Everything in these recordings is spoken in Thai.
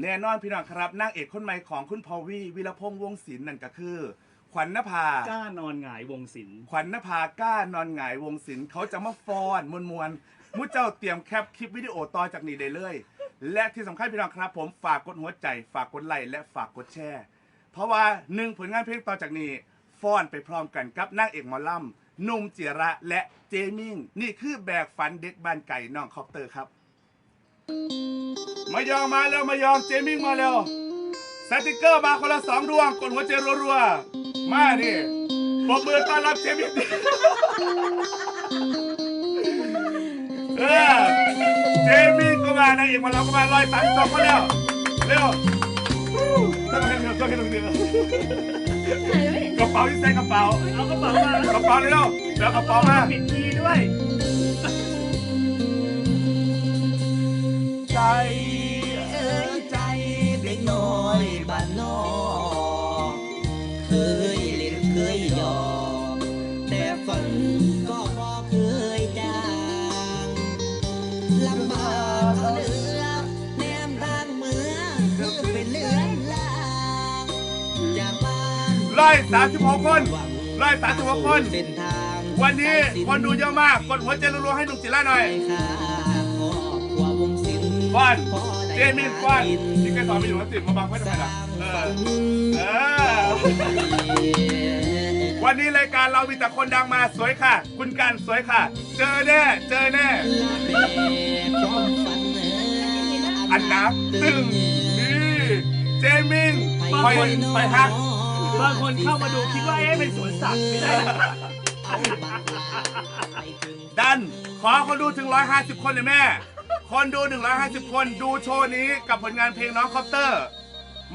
แน่นอนพี่น้องครับนางเอกคนใหม่ของคุณพอวีวิรพงษ์วงศิลป์นั่นก็คือ ขวัญนภา กล้านอนหงายวงศิลป์ขวัญนภากล้านอนหงายวงศิลป์เขาจะมาฟ้อนมวนมวนๆมุเจ้าเตรียมแคปคลิปวิดีโอต่อจากนี้ได้เลย และที่สำคัญพี่น้องครับ ผมฝากกดหัวใจ ฝากกดไลค์และฝากกดแชร์เพราะว่าหนึ่งผลงานเพลงต่อจากนี้ฟ้อนไปพร้อมกันกับนางเอกหมอลำหนุ่มเจียระและเจมิงนี่คือแบกฝันเด็กบ้านไก่น้องคอปเตอร์ครับ มายองมาแล้วมายองเจมิงมาแล้วสติกเกอร์มาคนละสองดวงกดหัวใจรัวๆมาดิปรบมือต้อนรับเจมิงดิเออเจมิงก็มานางเอกมาเราก็มาลอยสามสองคนแล้วเร็วต้องให้เร็วต้องให้เร็วเร็วกระเป๋าที่ใส่กระเป๋าเอากระเป๋ามากระเป๋าเร็วเดี๋ยวกระเป๋ามาปิดทีด้วย เอ้ยใจเด็กน้อยบ้านนอกเคยเล่นเคยหยอกแต่ฝันก็พอเคยจางลำบากเอาเหลือแนมทางเมืองคือเป็นเลือนลางจากบ้านร้อยสามสิบหกคนร้อยสามสิบหกคน เส้นทางวันนี้คนดูเยอะมาก กดหัวใจรัวๆให้หนุ่มจิระหน่อย ไปขาง ฟันพอได้เจมินฟันที่แกสอนไปอยู่วัดสิบมาบังไว้ทำไมล่ะเออเออวันนี้รายการเรามีแต่คนดังมาสวยค่ะ คุณการสวยค่ะ เจอแน่ เจอแน่ อันน้ำตึงนี่เจมิงคอยคอยฮักบางคนเข้ามาดูคิดว่าเอ๊ะเป็นสวนสัตว์ไม่ใช่ดันขอคนดูถึง 150 คนเลยแม่ คนดู 150 คนดูโชว์นี้กับผลงานเพลงน้องคอปเตอร์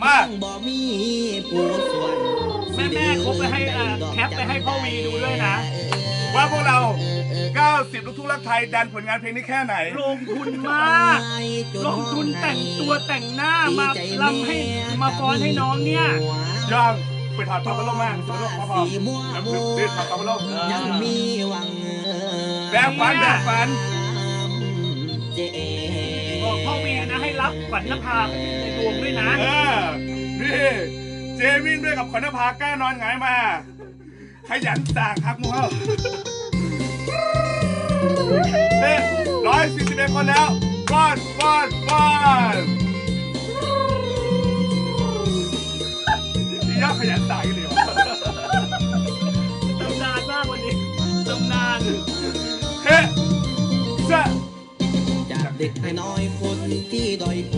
มาบ่มีผู้ส่วนแม่แม่ๆเขาไปให้อ่าแคปไปให้พ่อวีดูด้วยนะ ว่าพวกเรา 90 ลูกทุ่งรักไทย ดันผลงานเพลงนี้แค่ไหน ลงทุนมาก ลงทุนแต่งตัวแต่งหน้ามาลำให้มาฟ้อนให้น้องเนี่ยยองไปถอดปลั๊กพัดลมมาถอดปลั๊กพอๆแล้วรีบถอดปลั๊กพัดลมยังมีหวังแบกฝันแบกฝันเจ บอกพ่อวีนะให้รับขวัญนภาในดวงด้วยนะเออนี่เจมิ่งด้วยกับขวัญนภากล้านอนหงายมา ขยันสั่งคักมูเฮาเฮ้ร้อยสี่สิบเอ็ดคนแล้วก้อนก้อนก้อนอีย่าขยันสั่ง ด็กน้อยคนที่ด้อยโอ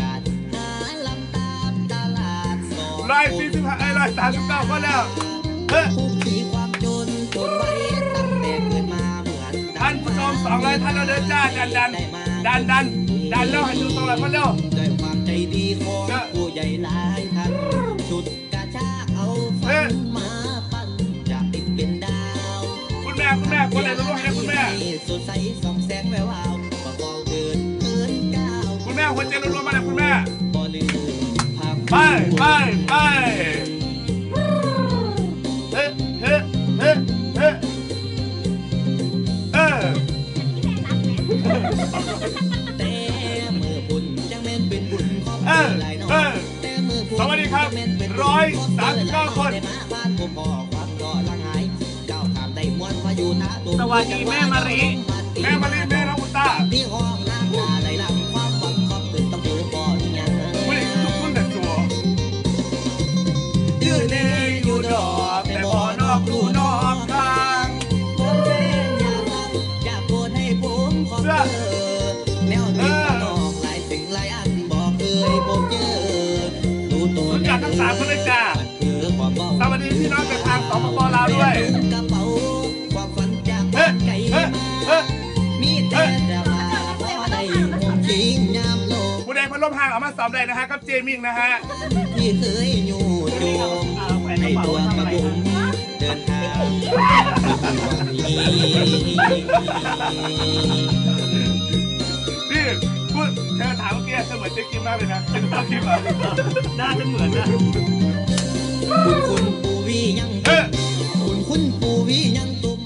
กาสหาลำตามตลาดสองร้อยสี่สิบห้าไอ้ร้อยสามสิบเก้าคนแล้วเฮ้ผู้ขี่ความจนจนไว้ตั้งแต่เกิดมาเหมือนท่านผู้ชมสองร้อยท่านเราเดินจ้าดันดันดันดันดันแล้วให้ดูสองร้อยคนเร็วด้วยความใจดีของผู้ใหญ่หลายท่านชุดกระชากเอาฟันมาปั้นจากติดเป็นดาว คุณแม่คุณแม่คนไหนรู้ให้นะคุณแม่สดใสส่องแสงแวววา หัวใจรัวๆมาเลยคุณแม่ ไปไปไปเฮ้เฮ้เฮ้เฮ้เออแต่มือบุญจังแม่นเอเออเออสวัสดีครับร้อยสามสิบเก้าคนสวัสดีแม่มาริแม่มาลีแม่น้องอุตตา มห่างเอามาซ้อมได้นะฮะกับเจมิงนะฮะ ที่เคยอยู่โจมในระเป๋าตัวกระบุมนะเดินทางวันนี้พี่พูดเธอถามเมื่อกี้เธอเหมือนเจ๊กิมมากเลยนะเป็นตัวกิมเหรอหน้าจะเหมือนนะคุณคุณปูวียังเฮ้คุณคุณปูวียังตุ่ม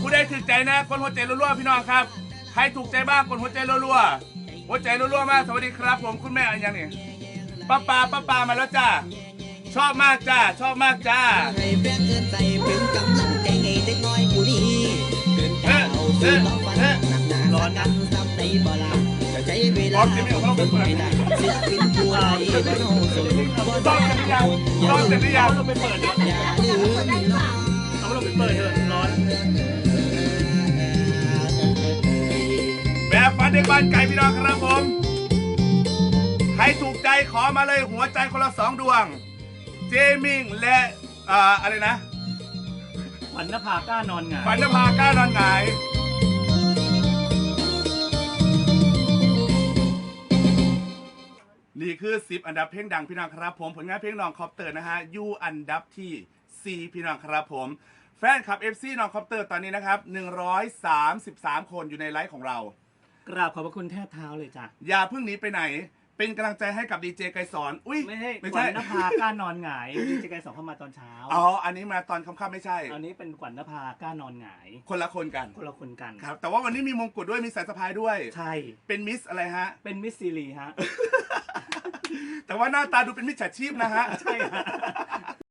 ผู้ใดถูกใจนะคนหัวใจรัวๆพี่น้องครับ ใครถูกใจบ้างคนหัวใจรัวๆ หัวใจรัวๆมากสวัสดีครับ ผมคุณแม่อะไรยังนี่ป้าปาป้าปามาแล้วจ้าชอบมากจ้าชอบมากจ้าให้แฟนเอินใจเป็นกำลังใจให้เด็กน้อยผู้นี้เกินก้าวสู่น้องฝันหนักหนาร้อนกันทำในบ่ลาจะใจเวลาเป็นไม่ได้ศิลปินผู้ใดบ่โน้สมบ่ต้ได้องเสร็จหรือยังต้องเสร็จหรือยังเราไปเปิดเนี่ยอย่าลืมน้องเอาเราไปเปิดเถอะ เด็กบ้านไก่พี่น้องครับผม ใครถูกใจขอมาเลยหัวใจคนละสองดวง เจมิงและอ่าอะไรนะขวัญนภาก้านอนหงายฝันนภาก้านอนหงายนี่คือ 10 อันดับเพลงดังพี่น้องครับผม ผลงานเพลงน้องคอปเตอร์นะฮะอยู่อันดับที่ 4 พี่น้องครับผม แฟนคลับ FC น้องคอปเตอร์ตอนนี้นะครับ 133 คนอยู่ในไลฟ์ของเรา กราบขอบพระคุณแทบเท้าเลยจ้ะอย่าเพิ่งหนีไปไหน เป็นกำลังใจให้กับดีเจไกรสอนอุ้ยไม่ใช่ไม่ขวัใช่ญนภาก้านอนหงายดีเจไกรสองเข้ามาตอนเช้าอ๋ออันนี้มาตอนค่ำๆไม่ใช่ อันนี้เป็นขวัญนภาก้านอนหงาย คนละคนกันคนละคนกันครับ แต่ว่าวันนี้มีมงกุฎด้วยมีสายสะพายด้วย ใช่เป็นมิสอะไรฮะ เป็นมิสซีรีฮะแต่ว่าหน้าตาดูเป็นมิจฉาชีพนะฮะใช่ฮะ